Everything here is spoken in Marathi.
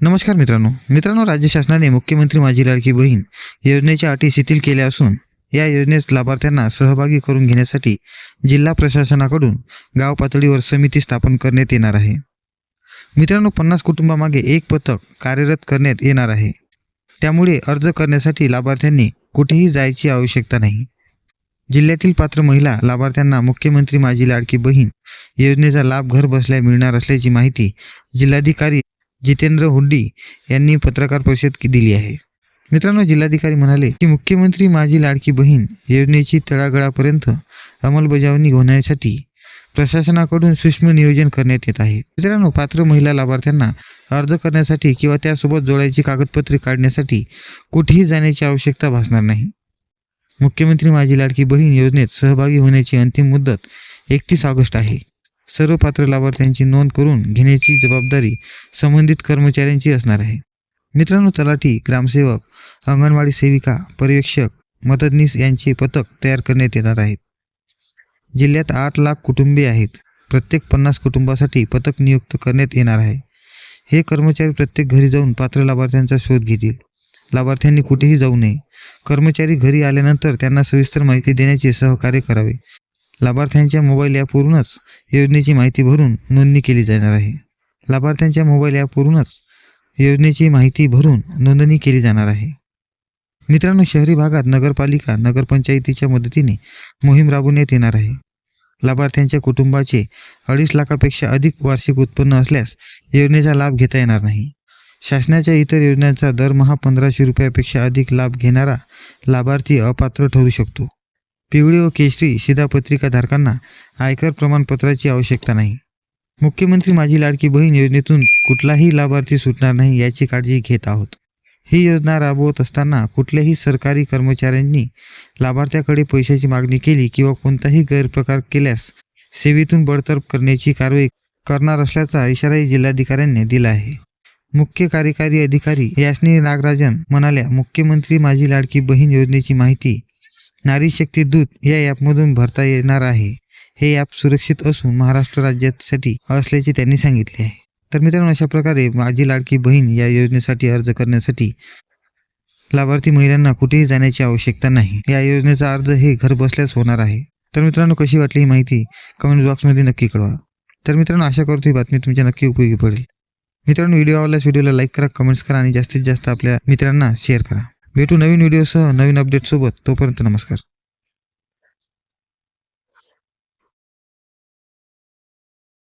नमस्कार मित्रांनो. मित्रांनो राज्य शासनाने मुख्यमंत्री माझी लाडकी बहीण योजनेच्या अटी शिथिल केल्या असून या योजनेत लाभार्थ्यांना सहभागी करून घेण्यासाठी जिल्हा प्रशासनाकडून गाव पातळीवर समिती स्थापन करण्यात येणार आहे. मित्रांनो पन्नास कुटुंबामागे एक पथक कार्यरत करण्यात येणार आहे. त्यामुळे अर्ज करण्यासाठी लाभार्थ्यांनी कुठेही जायची आवश्यकता नाही. जिल्ह्यातील पात्र महिला लाभार्थ्यांना मुख्यमंत्री माझी लाडकी बहीण योजनेचा लाभ घर बसल्या मिळणार असल्याची माहिती जिल्हाधिकारी जितेंद्र हुड्डी यांनी पत्रकार परिषद दिली आहे. मित्रांनो जिल्हाधिकारी म्हणाले की मुख्यमंत्री माझी लाडकी बहीण योजनेची तळागळापर्यंत अंमलबजावणी होण्यासाठी प्रशासनाकडून सूक्ष्म नियोजन करण्यात येत आहे. मित्रांनो पात्र महिला लाभार्थ्यांना अर्ज करण्यासाठी किंवा त्यासोबत जोडायची कागदपत्रे काढण्यासाठी कुठेही जाण्याची आवश्यकता भासणार नाही. मुख्यमंत्री माझी लाडकी बहीण योजनेत सहभागी होण्याची अंतिम मुदत एकतीस ऑगस्ट आहे. सर्व पात्र लाभार्थ्यांची नोंद करून घेण्याची जबाबदारी संबंधित कर्मचाऱ्यांची असणार आहे. मित्रांनो तलाठी ग्रामसेवक अंगणवाडी सेविका पर्यवेक्षक मदतनीस यांचे पथक तयार करण्यात येणार आहेत. जिल्ह्यात आठ लाख कुटुंबे आहेत. प्रत्येक पन्नास कुटुंबासाठी पथक नियुक्त करण्यात येणार आहे. हे कर्मचारी प्रत्येक घरी जाऊन पात्र लाभार्थ्यांचा शोध घेतील. लाभार्थ्यांनी कुठेही जाऊ नये. कर्मचारी घरी आल्यानंतर त्यांना सविस्तर माहिती देण्याचे सहकार्य करावे. लाभार्थ्यांच्या मोबाईल ॲपवरूनच योजनेची माहिती भरून नोंदणी केली जाणार आहे. लाभार्थ्यांच्या मोबाईल ॲपवरूनच योजनेची माहिती भरून नोंदणी केली जाणार आहे. मित्रांनो शहरी भागात नगरपालिका नगरपंचायतीच्या मदतीने मोहीम राबवण्यात येणार आहे. लाभार्थ्यांच्या कुटुंबाचे अडीच लाखापेक्षा अधिक वार्षिक उत्पन्न असल्यास योजनेचा लाभ घेता येणार नाही. शासनाच्या इतर योजनांचा दरमहा पंधराशे रुपयापेक्षा अधिक लाभ घेणारा लाभार्थी अपात्र ठरू शकतो. पिवळी व केशरी शिधापत्रिका धारकांना आयकर प्रमाणपत्राची आवश्यकता नाही. मुख्यमंत्री माझी लाडकी बहीण योजनेतून कुठलाही लाभार्थी सुटणार नाही याची काळजी घेत आहोत. ही योजना राबवत असताना कुठल्याही सरकारी कर्मचाऱ्यांनी लाभार्थ्याकडे पैशाची मागणी केली किंवा कोणताही गैरप्रकार केल्यास सेवेतून बडतर्फ करण्याची कारवाई करणार असल्याचा इशाराही जिल्हाधिकाऱ्यांनी दिला आहे. मुख्य कार्यकारी अधिकारी यास्नी नागराजन म्हणाल्या मुख्यमंत्री माझी लाडकी बहीण योजनेची माहिती नारी शक्ती दूत या ॲपमधून भरता येणार आहे. हे ॲप सुरक्षित असून महाराष्ट्र राज्यासाठी असल्याचे त्यांनी सांगितले आहे. तर मित्रांनो अशा प्रकारे माझी लाडकी बहीण या योजनेसाठी अर्ज करण्यासाठी लाभार्थी महिलांना कुठेही जाण्याची आवश्यकता नाही. या योजनेचा अर्ज हे घर बसल्याच होणार आहे. तर मित्रांनो कशी वाटली ही माहिती कमेंट बॉक्समध्ये नक्की कळवा. तर मित्रांनो आशा करतो ही बातमी तुमच्या नक्की उपयोगी पडेल. मित्रांनो व्हिडिओ आवडल्यास व्हिडिओला लाईक करा कमेंट्स करा आणि जास्तीत जास्त आपल्या मित्रांना शेअर करा. भेटू नवीन व्हिडिओसह नवीन अपडेटसोबत तोपर्यंत नमस्कार.